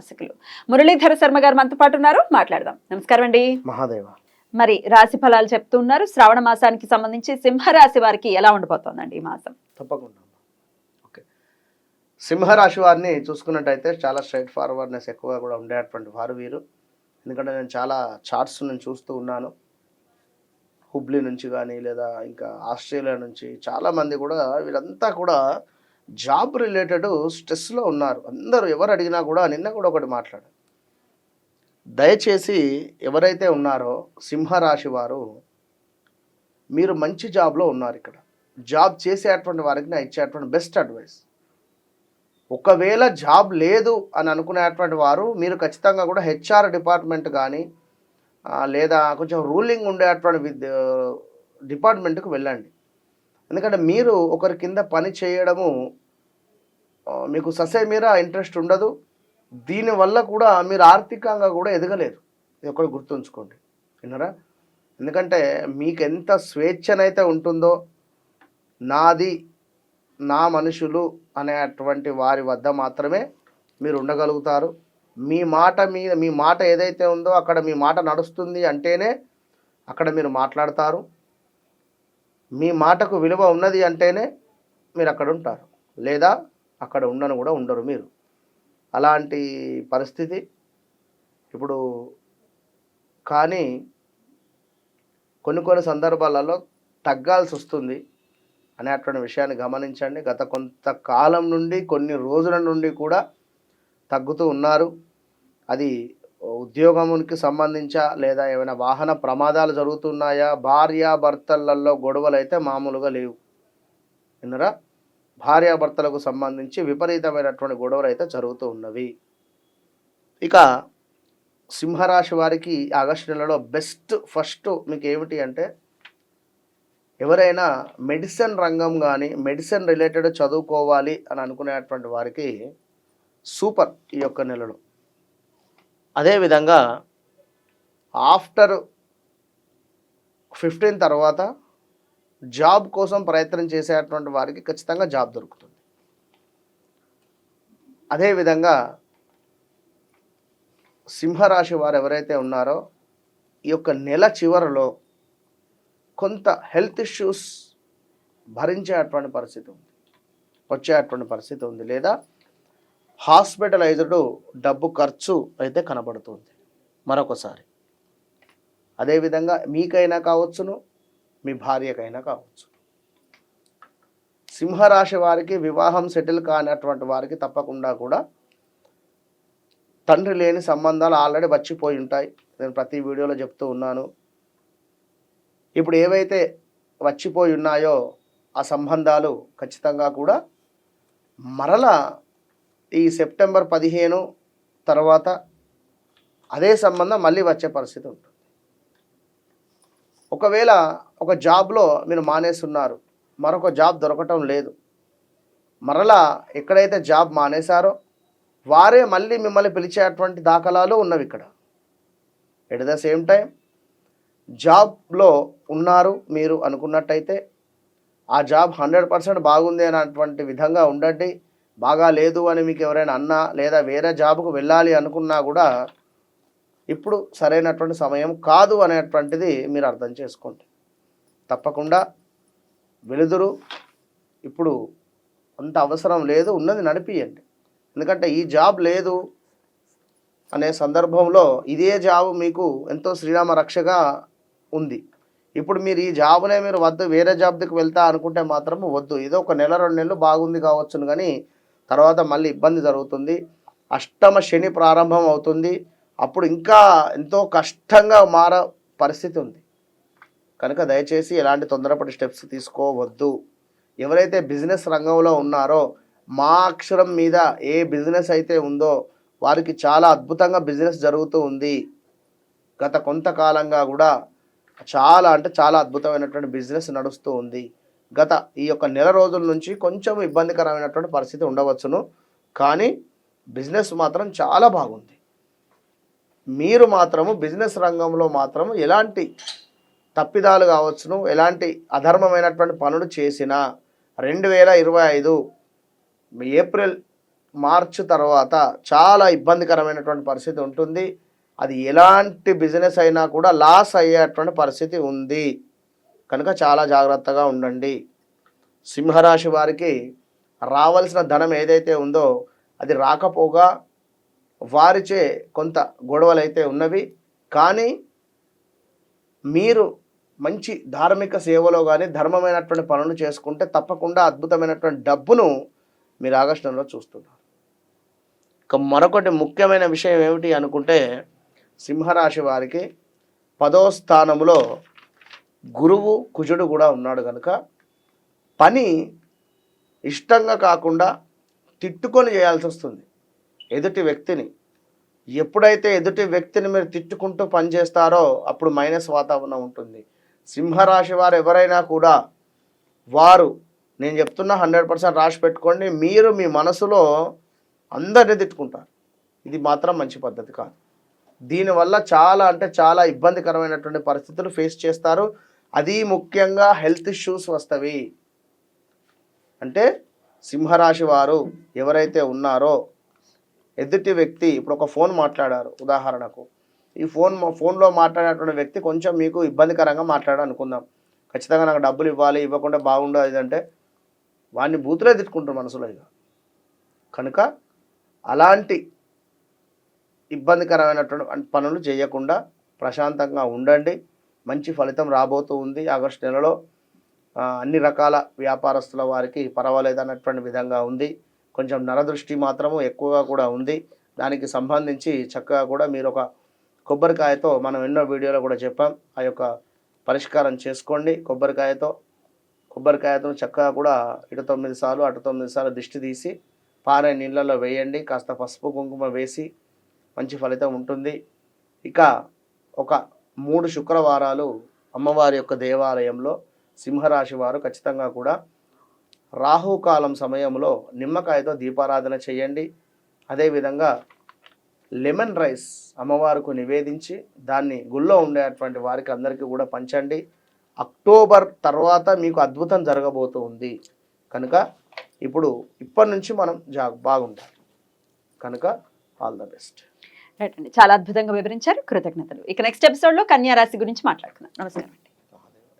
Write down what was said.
ఉపాసకులు మురళీధర శర్మ గారు మనతో పాటు ఉన్నారు. మాట్లాడదాం. నమస్కారం అండి. మహాదేవ. మరి రాశి ఫలాలు చెప్తున్నారు శ్రావణ మాసానికి సంబంధించి సింహరాశి వారికి ఎలా ఉండబోతోందండి ఈ మాసం? తప్పకుండా ఓకే. సింహరాశి వారిని చూసుకున్నట్టయితే చాలా స్ట్రైట్ ఫార్వర్డ్నెస్ ఎక్కువగా కూడా ఉండేటువంటి వారు వీరు. ఎందుకంటే నేను చాలా చార్ట్స్ నేను చూస్తూ ఉన్నాను. హుబ్లీ నుంచి కానీ లేదా ఇంకా ఆస్ట్రేలియా నుంచి చాలామంది కూడా వీళ్ళంతా కూడా జాబ్ రిలేటెడ్ స్ట్రెస్లో ఉన్నారు. అందరూ ఎవరు అడిగినా కూడా నిన్న కూడా ఒకటి మాట్లాడారు దయచేసి ఎవరైతే ఉన్నారో సింహరాశి వారు మీరు మంచి జాబ్లో ఉన్నారు ఇక్కడ. జాబ్ చేసేటువంటి వారికి నా ఇచ్చేటువంటి బెస్ట్ అడ్వైస్. ఒకవేళ జాబ్ లేదు అని అనుకునేటువంటి వారు మీరు ఖచ్చితంగా కూడా హెచ్ఆర్ డిపార్ట్మెంట్ కానీ లేదా కొంచెం రూలింగ్ ఉండేటువంటి విద్య డిపార్ట్మెంట్కి వెళ్ళండి. ఎందుకంటే మీరు ఒకరి కింద పని చేయడము మీకు ససే మీద ఇంట్రెస్ట్ ఉండదు దీనివల్ల కూడా మీరు ఆర్థికంగా కూడా ఎదగలేరు. ఇది ఒకటి గుర్తుంచుకోండి. విన్నారా? ఎందుకంటే మీకు ఎంత స్వేచ్ఛనైతే ఉంటుందో నాది నా మనుషులు అనేటువంటి వారి వద్ద మాత్రమే మీరు ఉండగలుగుతారు. మీ మాట మీద మీ మాట ఏదైతే ఉందో అక్కడ మీ మాట నడుస్తుంది అంటేనే అక్కడ మీరు మాట్లాడతారు. మీ మాటకు విలువ ఉన్నది అంటేనే మీరు అక్కడ ఉంటారు. లేదా అక్కడ ఉండను కూడా ఉండరు మీరు. అలాంటి పరిస్థితి ఇప్పుడు కానీ కొన్ని కొన్ని సందర్భాలలో తగ్గాల్సి వస్తుంది అనేటువంటి విషయాన్ని గమనించండి. గత కొంతకాలం నుండి కొన్ని రోజుల నుండి కూడా తగ్గుతూ ఉన్నారు. అది ఉద్యోగమునికి సంబంధించా లేదా ఏమైనా వాహన ప్రమాదాలు జరుగుతున్నాయా? భార్యాభర్తలలో గొడవలు అయితే మామూలుగా లేవు. విన్నరా? భార్యాభర్తలకు సంబంధించి విపరీతమైనటువంటి గొడవలు అయితే జరుగుతూ ఉన్నవి. ఇక సింహరాశి వారికి ఆగస్టు నెలలో బెస్ట్ ఫస్ట్ మీకు ఏమిటి అంటే ఎవరైనా మెడిసిన్ రంగం కానీ మెడిసిన్ రిలేటెడ్ చదువుకోవాలి అని అనుకునేటువంటి వారికి సూపర్ ఈ యొక్క నెలలో. అదేవిధంగా ఆఫ్టర్ ఫిఫ్టీన్ తర్వాత జాబ్ కోసం ప్రయత్నం చేసేటువంటి వారికి ఖచ్చితంగా జాబ్ దొరుకుతుంది. అదేవిధంగా సింహరాశి వారు ఎవరైతే ఉన్నారో ఈ యొక్క నెల చివరిలో కొంత హెల్త్ ఇష్యూస్ భరించేటువంటి పరిస్థితి ఉంది. వచ్చేటువంటి పరిస్థితి ఉంది. లేదా హాస్పిటలైజ్డ్ డబ్బు ఖర్చు అయితే కనబడుతుంది. మరొకసారి. అదేవిధంగా మీకైనా కావచ్చును మీ భార్యకైనా కావచ్చు. సింహరాశి వారికి వివాహం సెటిల్ కానటువంటి వారికి తప్పకుండా కూడా తండ్రి లేని సంబంధాలు ఆల్రెడీ వచ్చిపోయి ఉంటాయి. నేను ప్రతి వీడియోలో చెప్తూ ఉన్నాను. ఇప్పుడు ఏవైతే వచ్చిపోయి ఉన్నాయో ఆ సంబంధాలు ఖచ్చితంగా కూడా మరలా ఈ సెప్టెంబర్ పదిహేను తర్వాత అదే సంబంధం మళ్ళీ వచ్చే పరిస్థితి ఉంటుంది. ఒకవేళ ఒక జాబ్లో మీరు మానేస్తున్నారు మరొక జాబ్ దొరకటం లేదు మరలా ఎక్కడైతే జాబ్ మానేశారో వారే మళ్ళీ మిమ్మల్ని పిలిచేటువంటి దాఖలాలు ఉన్నవి ఇక్కడ. ఎట్ ద సేమ్ టైం జాబ్లో ఉన్నారు మీరు అనుకున్నట్టయితే ఆ జాబ్ హండ్రెడ్ పర్సెంట్ బాగుంది అనేటువంటి విధంగా ఉండండి బాగా లేదు అని మీకు ఎవరైనా అన్నా లేదా వేరే జాబ్కు వెళ్ళాలి అనుకున్నా కూడా ఇప్పుడు సరైనటువంటి సమయం కాదు అనేటువంటిది మీరు అర్థం చేసుకోండి. తప్పకుండా వెలుదురు ఇప్పుడు అంత అవసరం లేదు ఉన్నది నడిపియండి. ఎందుకంటే ఈ జాబ్ లేదు అనే సందర్భంలో ఇదే జాబ్ మీకు ఎంతో శ్రీరామ రక్షగా ఉంది. ఇప్పుడు మీరు ఈ జాబ్నే మీరు వద్దు వేరే జాబ్ దగ్గర వెళ్తా అనుకుంటే మాత్రం వద్దు. ఇది ఒక నెల రెండు నెలలు బాగుంది కావచ్చును కానీ తర్వాత మళ్ళీ ఇబ్బంది జరుగుతుంది. అష్టమ శని ప్రారంభం అవుతుంది. అప్పుడు ఇంకా ఎంతో కష్టంగా మార పరిస్థితి ఉంది. కనుక దయచేసి ఎలాంటి తొందరపడి స్టెప్స్ తీసుకోవద్దు. ఎవరైతే బిజినెస్ రంగంలో ఉన్నారో మా అక్షరం మీద ఏ బిజినెస్ అయితే ఉందో వారికి చాలా అద్భుతంగా బిజినెస్ జరుగుతూ ఉంది. గత కొంతకాలంగా కూడా చాలా అంటే చాలా అద్భుతమైనటువంటి బిజినెస్ నడుస్తూ ఉంది. గత ఈ యొక్క నెల రోజుల నుంచి కొంచెం ఇబ్బందికరమైనటువంటి పరిస్థితి ఉండవచ్చును. కానీ బిజినెస్ మాత్రం చాలా బాగుంది. మీరు మాత్రము బిజినెస్ రంగంలో మాత్రము ఎలాంటి తప్పిదాలు కావచ్చును ఎలాంటి అధర్మమైనటువంటి పనులు చేసినా రెండు వేల ఇరవై ఐదు ఏప్రిల్ మార్చ్ తర్వాత చాలా ఇబ్బందికరమైనటువంటి పరిస్థితి ఉంటుంది. అది ఎలాంటి బిజినెస్ అయినా కూడా లాస్ అయ్యేటువంటి పరిస్థితి ఉంది. కనుక చాలా జాగ్రత్తగా ఉండండి. సింహరాశి వారికి రావాల్సిన ధనం ఏదైతే ఉందో అది రాకపోగా వారిచే కొంత గొడవలు అయితే ఉన్నవి కానీ మీరు మంచి ధార్మిక సేవలో కానీ ధర్మమైనటువంటి పనులు చేసుకుంటే తప్పకుండా అద్భుతమైనటువంటి డబ్బును మీరు ఆగస్టు నెలలో చూస్తున్నారు. ఇక మరొకటి ముఖ్యమైన విషయం ఏమిటి అనుకుంటే సింహరాశి వారికి పదో స్థానంలో గురువు కుజుడు కూడా ఉన్నాడు కనుక పని ఇష్టంగా కాకుండా తిట్టుకొని చేయాల్సి వస్తుంది. ఎదుటి వ్యక్తిని. ఎప్పుడైతే ఎదుటి వ్యక్తిని మీరు తిట్టుకుంటూ పనిచేస్తారో అప్పుడు మైనస్ వాతావరణం ఉంటుంది. సింహరాశి వారు ఎవరైనా కూడా వారు నేను చెప్తున్నా హండ్రెడ్ పర్సెంట్ రాసి పెట్టుకోండి మీరు మీ మనసులో అందరిని తిట్టుకుంటారు. ఇది మాత్రం మంచి పద్ధతి కాదు. దీనివల్ల చాలా అంటే చాలా ఇబ్బందికరమైనటువంటి పరిస్థితులు ఫేస్ చేస్తారు. అది ముఖ్యంగా హెల్త్ ఇష్యూస్ వస్తవి. అంటే సింహరాశి వారు ఎవరైతే ఉన్నారో ఎదుటి వ్యక్తి ఇప్పుడు ఒక ఫోన్ మాట్లాడారు ఉదాహరణకు. ఈ ఫోన్ ఫోన్లో మాట్లాడేటువంటి వ్యక్తి కొంచెం మీకు ఇబ్బందికరంగా మాట్లాడారు అనుకుందాం ఖచ్చితంగా నాకు డబ్బులు ఇవ్వాలి ఇవ్వకుండా బాగుండదు అంటే వాడిని బూతులే తిట్టుకుంటారు మనసులో ఇక. కనుక అలాంటి ఇబ్బందికరమైనటువంటి పనులు చేయకుండా ప్రశాంతంగా ఉండండి. మంచి ఫలితం రాబోతూ ఉంది. ఆగస్టు నెలలో అన్ని రకాల వ్యాపారస్తుల వారికి పర్వాలేదు అన్నటువంటి విధంగా ఉంది. కొంచెం నరదృష్టి మాత్రము ఎక్కువగా కూడా ఉంది. దానికి సంబంధించి చక్కగా కూడా మీరు ఒక కొబ్బరికాయతో మనం ఎన్నో వీడియోలో కూడా చెప్పాం. ఆ యొక్క పరిష్కారం చేసుకోండి. కొబ్బరికాయతో కొబ్బరికాయతో చక్కగా కూడా ఇటు తొమ్మిది సార్లు అటు తొమ్మిది సార్లు దిష్టి తీసి పారే నీళ్ళలో వేయండి. కాస్త పసుపు కుంకుమ వేసి మంచి ఫలితం ఉంటుంది. ఇక ఒక మూడు శుక్రవారాలు అమ్మవారి యొక్క దేవాలయంలో సింహరాశి వారు ఖచ్చితంగా కూడా రాహుకాలం సమయంలో నిమ్మకాయతో దీపారాధన చేయండి. అదేవిధంగా లెమన్ రైస్ అమ్మవారికి నివేదించి దాన్ని గుళ్ళో ఉండేటువంటి వారికి అందరికీ కూడా పంచండి. అక్టోబర్ తర్వాత మీకు అద్భుతం జరగబోతూ ఉంది కనుక ఇప్పుడు ఇప్పటి నుంచి మనం జా బాగుంటాం కనుక ఆల్ ద బెస్ట్. రైట్ అండి. చాలా అద్భుతంగా వివరించారు. కృతజ్ఞతలు. ఇక నెక్స్ట్ ఎపిసోడ్లో కన్యారాశి గురించి మాట్లాడుతున్నాను నమస్కారం.